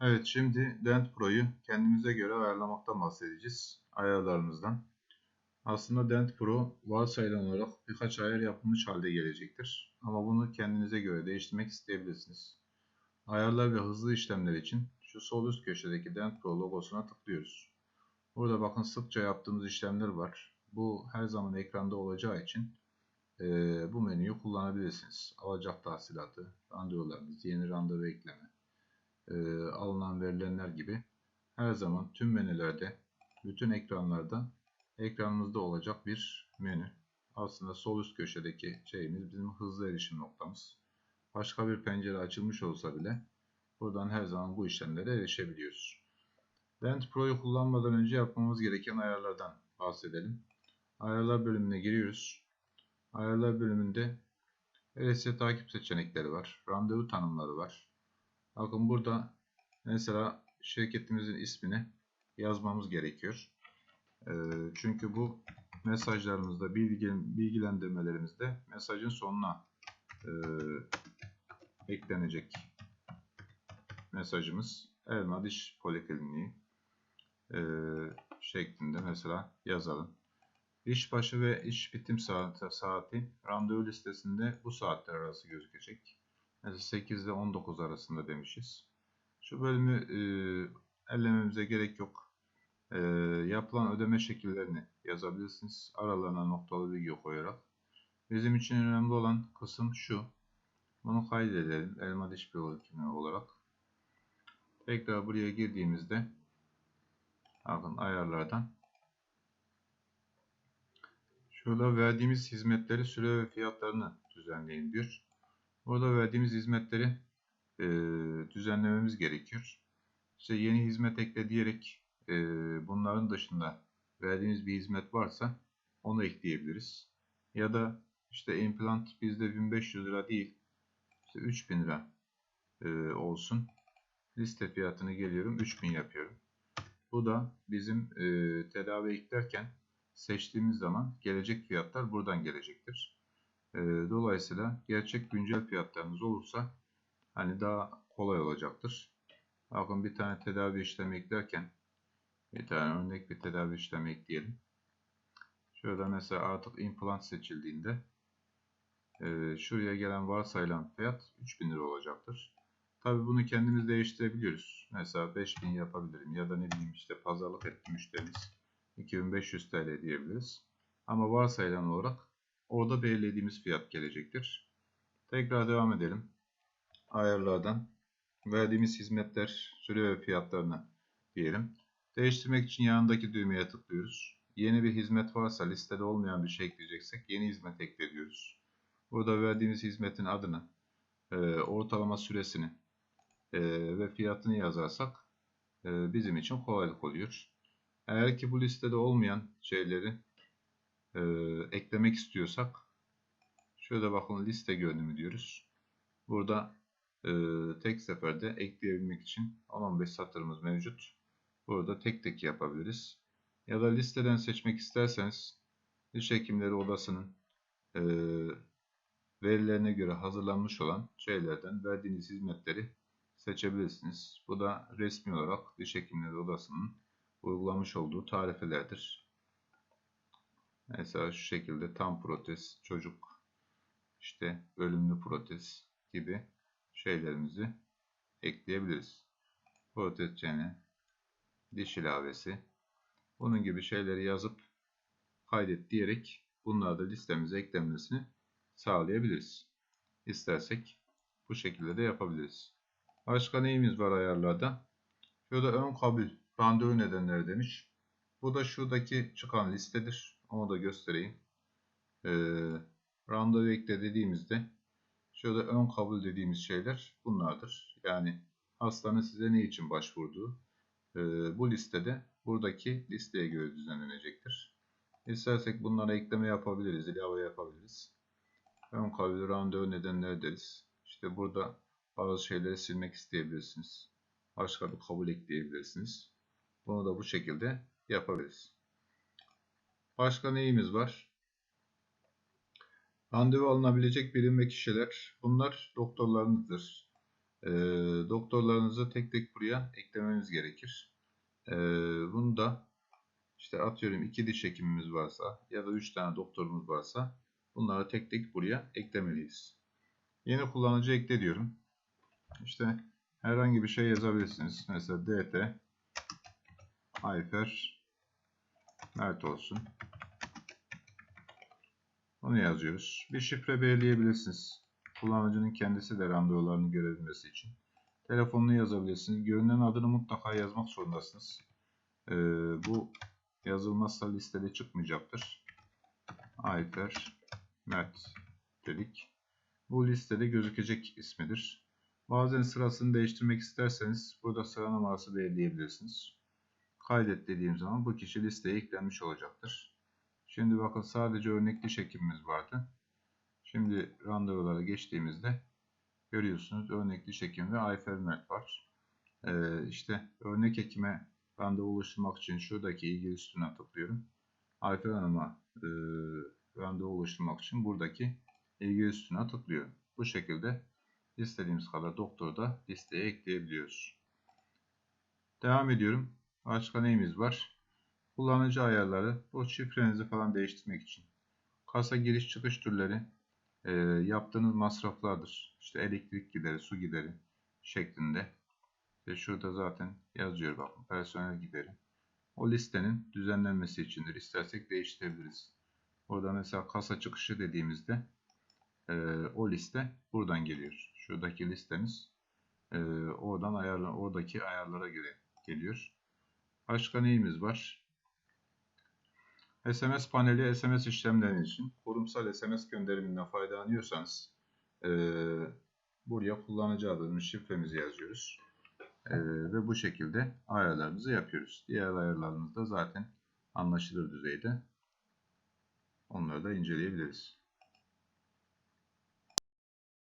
Evet şimdi Dent Pro'yu kendimize göre ayarlamaktan bahsedeceğiz. Ayarlarımızdan. Aslında Dent Pro varsayılan olarak birkaç ayar yapılmış halde gelecektir. Ama bunu kendinize göre değiştirmek isteyebilirsiniz. Ayarlar ve hızlı işlemler için şu sol üst köşedeki Dent Pro logosuna tıklıyoruz. Burada bakın sıkça yaptığımız işlemler var. Bu her zaman ekranda olacağı için e, bu menüyü kullanabilirsiniz. Alacak tahsilatı, randevularınız, yeni randevu ekleme, e, alınan verilenler gibi her zaman tüm menülerde, bütün ekranlarda ekranımızda olacak bir menü. Aslında sol üst köşedeki şeyimiz bizim hızlı erişim noktamız. Başka bir pencere açılmış olsa bile buradan her zaman bu işlemlere erişebiliyoruz. Dent Pro'yu kullanmadan önce yapmamız gereken ayarlardan bahsedelim. Ayarlar bölümüne giriyoruz. Ayarlar bölümünde RSS takip seçenekleri var. Randevu tanımları var. Bakın burada mesela şirketimizin ismini yazmamız gerekiyor. Ee, çünkü bu mesajlarımızda, bilgilendirmelerimizde mesajın sonuna e, eklenecek mesajımız Elma Diş Polikliniği e, şeklinde mesela yazalım. İş başı ve iş bitim saati, saati randevu listesinde bu saatler arası gözükecek. Mesela 8 ile 19 arasında demişiz. Şu bölümü e, ellememize gerek yok. E, yapılan ödeme şekillerini yazabilirsiniz. Aralarına noktalı bilgi koyarak. Bizim için önemli olan kısım şu. Bunu kaydedelim. Elma diş biyolojimi olarak. Tekrar buraya girdiğimizde bakın ayarlardan şurada verdiğimiz hizmetleri süre ve fiyatlarını düzenleyin diyor. Burada verdiğimiz hizmetleri e, düzenlememiz gerekiyor. İşte yeni hizmet ekle diyerek e, bunların dışında verdiğimiz bir hizmet varsa onu ekleyebiliriz. Ya da işte implant bizde 1500 lira değil işte 3000 lira e, olsun. Liste fiyatını geliyorum 3000 yapıyorum. Bu da bizim e, tedavi eklerken seçtiğimiz zaman gelecek fiyatlar buradan gelecektir. E, dolayısıyla gerçek güncel fiyatlarınız olursa hani daha kolay olacaktır. Bakın bir tane tedavi işlemi eklerken bir tane örnek bir tedavi işlemi ekleyelim. Şurada mesela artık implant seçildiğinde e, şuraya gelen varsayılan fiyat 3000 lira olacaktır. Tabi bunu kendimiz değiştirebiliyoruz. Mesela 5000 yapabilirim ya da ne bileyim işte pazarlık etti müşterimiz 2500 TL diyebiliriz. Ama varsayılan olarak orada belirlediğimiz fiyat gelecektir. Tekrar devam edelim. Ayarlardan verdiğimiz hizmetler süre ve fiyatlarını diyelim. Değiştirmek için yanındaki düğmeye tıklıyoruz. Yeni bir hizmet varsa listede olmayan bir şey ekleyeceksek yeni hizmet ekliyoruz. Burada verdiğimiz hizmetin adını, e, ortalama süresini e, ve fiyatını yazarsak e, bizim için kolaylık oluyor. Eğer ki bu listede olmayan şeyleri e, eklemek istiyorsak şöyle bakın liste görünümü diyoruz. Burada e, tek seferde ekleyebilmek için 15 satırımız mevcut. Burada tek tek yapabiliriz. Ya da listeden seçmek isterseniz diş hekimleri odasının e, verilerine göre hazırlanmış olan şeylerden verdiğiniz hizmetleri seçebilirsiniz. Bu da resmi olarak diş hekimleri odasının uygulamış olduğu tarifelerdir. Mesela şu şekilde tam protez, çocuk, işte bölümlü protez gibi şeylerimizi ekleyebiliriz. Protez çene, diş ilavesi, bunun gibi şeyleri yazıp kaydet diyerek bunları da listemize eklenmesini sağlayabiliriz. İstersek bu şekilde de yapabiliriz. Başka neyimiz var ayarlarda? Şurada ön kabul randevu nedenleri demiş. Bu da şuradaki çıkan listedir. Onu da göstereyim. Ee, randevu ekle dediğimizde şurada ön kabul dediğimiz şeyler bunlardır. Yani hastanın size ne için başvurduğu e, bu listede buradaki listeye göre düzenlenecektir. İstersek bunlara ekleme yapabiliriz, ilave yapabiliriz. Ön kabul randevu nedenleri deriz. İşte burada bazı şeyleri silmek isteyebilirsiniz. Başka bir kabul ekleyebilirsiniz. Bunu da bu şekilde yapabiliriz. Başka neyimiz var? Randevu alınabilecek birim ve kişiler. Bunlar doktorlarınızdır. e, doktorlarınızı tek tek buraya eklemeniz gerekir. E, bunu da işte atıyorum iki diş hekimimiz varsa ya da üç tane doktorumuz varsa bunları tek tek buraya eklemeliyiz. Yeni kullanıcı ekle diyorum. İşte herhangi bir şey yazabilirsiniz. Mesela DT Ayfer Mert olsun. Onu yazıyoruz. Bir şifre belirleyebilirsiniz. Kullanıcının kendisi de randevularını görebilmesi için. Telefonunu yazabilirsiniz. Görünen adını mutlaka yazmak zorundasınız. Ee, bu yazılmazsa listede çıkmayacaktır. Ayfer Mert dedik. Bu listede gözükecek ismidir. Bazen sırasını değiştirmek isterseniz burada sıra numarası belirleyebilirsiniz. Kaydet dediğim zaman bu kişi listeye eklenmiş olacaktır. Şimdi bakın sadece örnek diş hekimimiz vardı. Şimdi randevulara geçtiğimizde görüyorsunuz örnek diş hekim ve Ayfer Mert var. Ee, işte örnek hekime randevu oluşturmak için şuradaki ilgi üstüne tıklıyorum. Ayfer Hanım'a e, randevu oluşturmak için buradaki ilgi üstüne tıklıyorum. Bu şekilde istediğimiz kadar doktoru da listeye ekleyebiliyoruz. Devam ediyorum. Başka neyimiz var? Kullanıcı ayarları. Bu şifrenizi falan değiştirmek için. Kasa giriş çıkış türleri. E, yaptığınız masraflardır. İşte elektrik gideri, su gideri şeklinde. Ve şurada zaten yazıyor bakın personel gideri. O listenin düzenlenmesi içindir. İstersek değiştirebiliriz. Burada mesela kasa çıkışı dediğimizde e, o liste buradan geliyor. Şuradaki listemiz e, oradan ayarla, oradaki ayarlara göre geliyor. Başka neyimiz var? SMS paneli SMS işlemleri için kurumsal SMS gönderiminden faydalanıyorsanız e, buraya kullanıcı adını şifremizi yazıyoruz. E, ve bu şekilde ayarlarımızı yapıyoruz. Diğer ayarlarımız da zaten anlaşılır düzeyde. Onları da inceleyebiliriz.